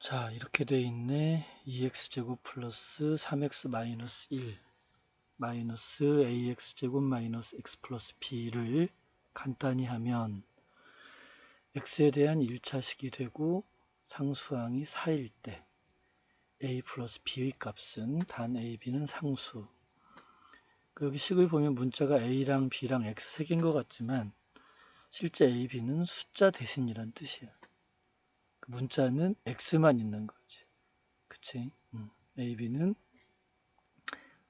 자, 이렇게 돼 있네. 2x제곱 플러스 3x 마이너스 1 마이너스 ax제곱 마이너스 x 플러스 b를 간단히 하면 x에 대한 1차식이 되고 상수항이 4일 때 a 플러스 b의 값은 단 a, b는 상수. 그 여기 식을 보면 문자가 a랑 b랑 x 세 개인 것 같지만 실제 a, b는 숫자 대신이란 뜻이야. 그 문자는 x만 있는 거지. 그치? 음, a, b는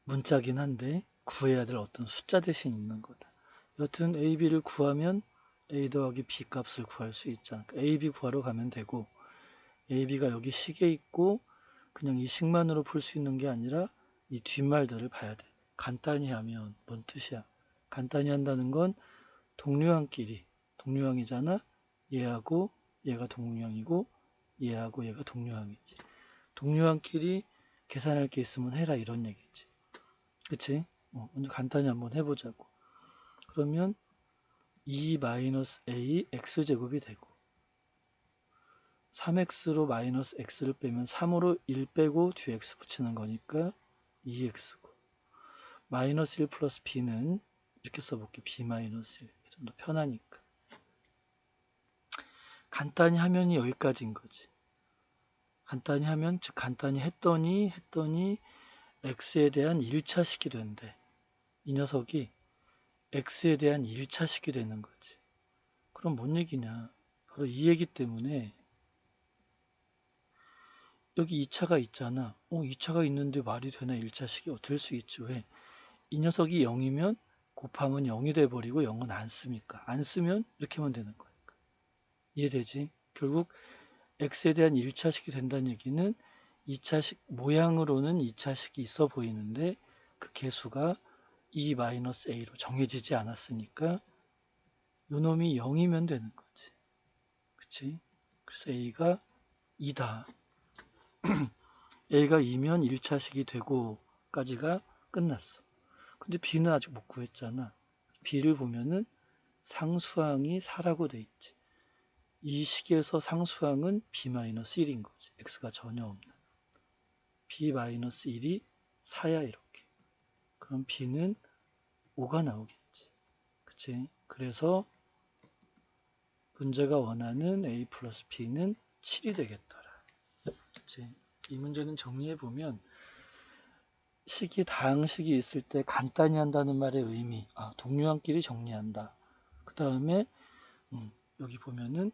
문자긴 한데 구해야 될 어떤 숫자 대신 있는 거다. 여튼 a, b를 구하면 a 더하기 b 값을 구할 수 있잖아. 그러니까 a, b 구하러 가면 되고 a, b가 여기 식에 있고 그냥 이 식만으로 풀 수 있는 게 아니라 이 뒷말들을 봐야 돼. 간단히 하면 뭔 뜻이야? 간단히 한다는 건 동류항끼리 동류항이잖아. 얘하고 얘가 동류항이고 얘하고 얘가 동류항이지. 동류항끼리 계산할 게 있으면 해라 이런 얘기지. 그치? 어, 먼저 간단히 한번 해보자고. 그러면 2 마이너스 a x제곱이 되고 3x로 마이너스 x를 빼면 3으로 1 빼고 뒤에 x 붙이는 거니까 2x고 마이너스 1 플러스 b는 이렇게 써볼게 b 마이너스 1 좀 더 편하니까 간단히 하면이 여기까지인 거지 간단히 하면 즉 간단히 했더니 했더니 x에 대한 1차식이 된대 이 녀석이 x에 대한 1차식이 되는 거지 그럼 뭔 얘기냐 바로 이 얘기 때문에 여기 2차가 있잖아. 어, 2차가 있는데 말이 되나 1차식이? 어, 될수 있죠. 왜? 이 녀석이 0이면 곱하면 0이 돼버리고 0은 안 쓰니까. 안 쓰면 이렇게 하면 되는 거니까. 이해되지? 결국 x에 대한 1차식이 된다는 얘기는 2차식 모양으로는 2차식이 있어 보이는데 그 개수가 2-a로 정해지지 않았으니까 요 놈이 0이면 되는 거지. 그치? 그래서 a가 2다. A가 2면 1차식이 되고까지가 끝났어. 근데 B는 아직 못 구했잖아. B를 보면은 상수항이 4라고 돼 있지. 이 식에서 상수항은 B-1인 거지. X가 전혀 없는. B-1이 4야 이렇게. 그럼 B는 5가 나오겠지. 그치? 그래서 문제가 원하는 A 플러스 B는 7이 되겠더라. 그치? 이 문제는 정리해 보면 식이 다항식이 있을 때 간단히 한다는 말의 의미, 아, 동류항끼리 정리한다. 그 다음에 음, 여기 보면은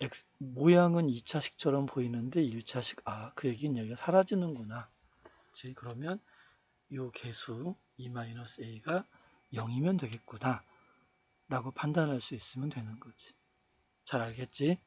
X, 모양은 2차식처럼 보이는데 1차식, 아, 그 얘기는 여기가 사라지는구나. 그치? 그러면 이 개수 2-a가 0이면 되겠구나. 라고 판단할 수 있으면 되는 거지. 잘 알겠지?